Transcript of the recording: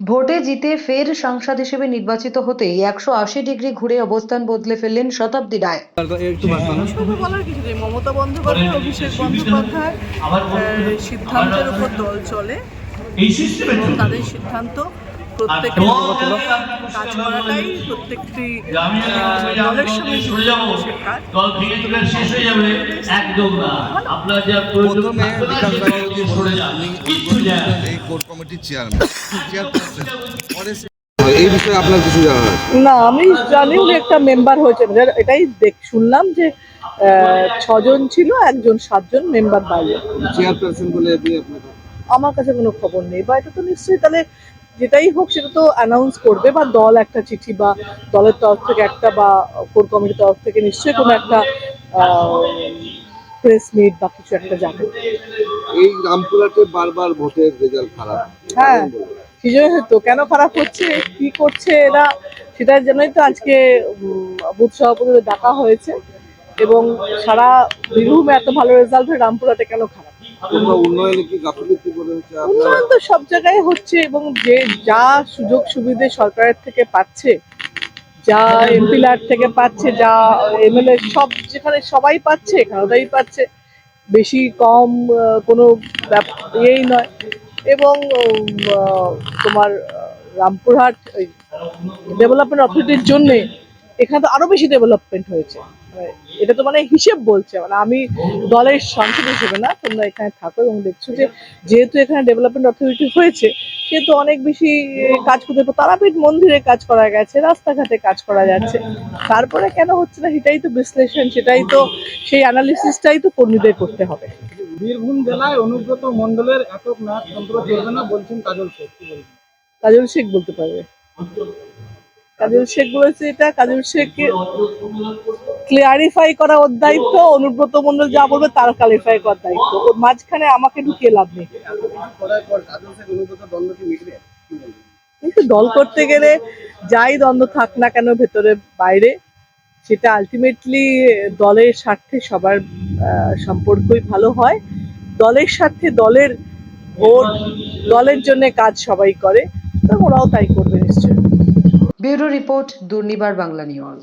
ভোটে জিতে ফের সাংসদ হিসেবে নির্বাচিত হতেই একশো আশি ডিগ্রি ঘুরে অবস্থান বদলে ফেললেন শতাব্দী রায়। বলার কিছু নেই। মমতা বন্দ্যোপাধ্যায় অভিষেক বন্দ্যোপাধ্যায় আহ, সিদ্ধান্তের উপর দল চলে। এবং তাদের সিদ্ধান্ত কাজ করাটাই প্রত্যেকটি দলের সঙ্গে হয়ে প্রথমে। এই কোর কমিটির চেয়ারম্যান চেয়ারপারসন এই বিষয়ে আপনার কিছু জানা না আমি জানি উনি একটা মেম্বার হয়েছে। এটাই দেখ শুনলাম যে আহ, ছজন ছিল একজন সাতজন মেম্বার বাইরে। চেয়ারপারসন বলে দিয়ে আপনাকে আমার কাছে কোনো খবর নেই বা এটা তো নিশ্চয়ই তাহলে যেটাই হোক সেটা তো অ্যানাউন্স করবে বা দল একটা চিঠি বা দলের তরফ থেকে একটা বা কোর কমিটির তরফ থেকে নিশ্চয়ই কোনো একটা প্রেস মিট বা কিছু একটা যাবে। এই রামপুরহাটে বারবার ভোটের রেজাল্ট খারাপ। হ্যাঁ। সেই জন্য হয়তো কেন খারাপ হচ্ছে? কি করছে এরা? সেটার জন্যই তো আজকে বুথ সভাপতিদের ডাকা হয়েছে এবং সারা বীরভূমে এত ভালো রেজাল্ট হয় রামপুরহাটে কেন খারাপ? উন্নয়নে তো সব জায়গায় হচ্ছে এবং যে যা সুযোগ সুবিধে সরকারের থেকে পাচ্ছে, যা এমপিলার থেকে পাচ্ছে, যা এমএলএ সব যেখানে সবাই পাচ্ছে তাই পাচ্ছে, বেশি কম কোনো ইয়েই নয়। এবং তোমার রামপুরহাট ডেভেলপমেন্ট অথরিটির জন্যে এখানে তো আরও বেশি ডেভেলপমেন্ট হয়েছে। এটা তো মানে হিসেব বলছে মানে আমি দলের সাংসদ হিসেবে না তোমরা এখানে থাকো এবং দেখছ যে যেহেতু এখানে ডেভেলপমেন্ট অথরিটি হয়েছে সেহেতু অনেক বেশি কাজ করতে তারাপীঠ মন্দিরে কাজ করা গেছে রাস্তাঘাটে কাজ করা যাচ্ছে। তারপরে কেন হচ্ছে না সেটাই তো বিশ্লেষণ সেটাই তো সেই অ্যানালিসিসটাই তো কর্মীদের করতে হবে। বীরভূম জেলায় অনুব্রত মন্ডলের একক নাচ তন্ত্র চলবে না বলছেন কাজল শেখ কাজল শেখ বলতে পারবে। কাজল শেখ বলেছে এটা কাজল শেখ ক্লিয়ারিফাই করা ওর দায়িত্ব, অনুব্রত মন্ডল যা বলবে তার ক্লারিফাই করার দায়িত্ব। ওর মাঝখানে আমাকে ঢুকিয়ে লাভ নেই। কিন্তু দল করতে গেলে যাই দ্বন্দ্ব থাক না কেন ভেতরে বাইরে, সেটা আলটিমেটলি দলের স্বার্থে সবার সম্পর্কই ভালো হয়। দলের স্বার্থে দলের ভোট, দলের জন্য কাজ সবাই করে, তো ওরাও তাই করবে নিশ্চয়ই। Bureau report, Durnibar Bangla news.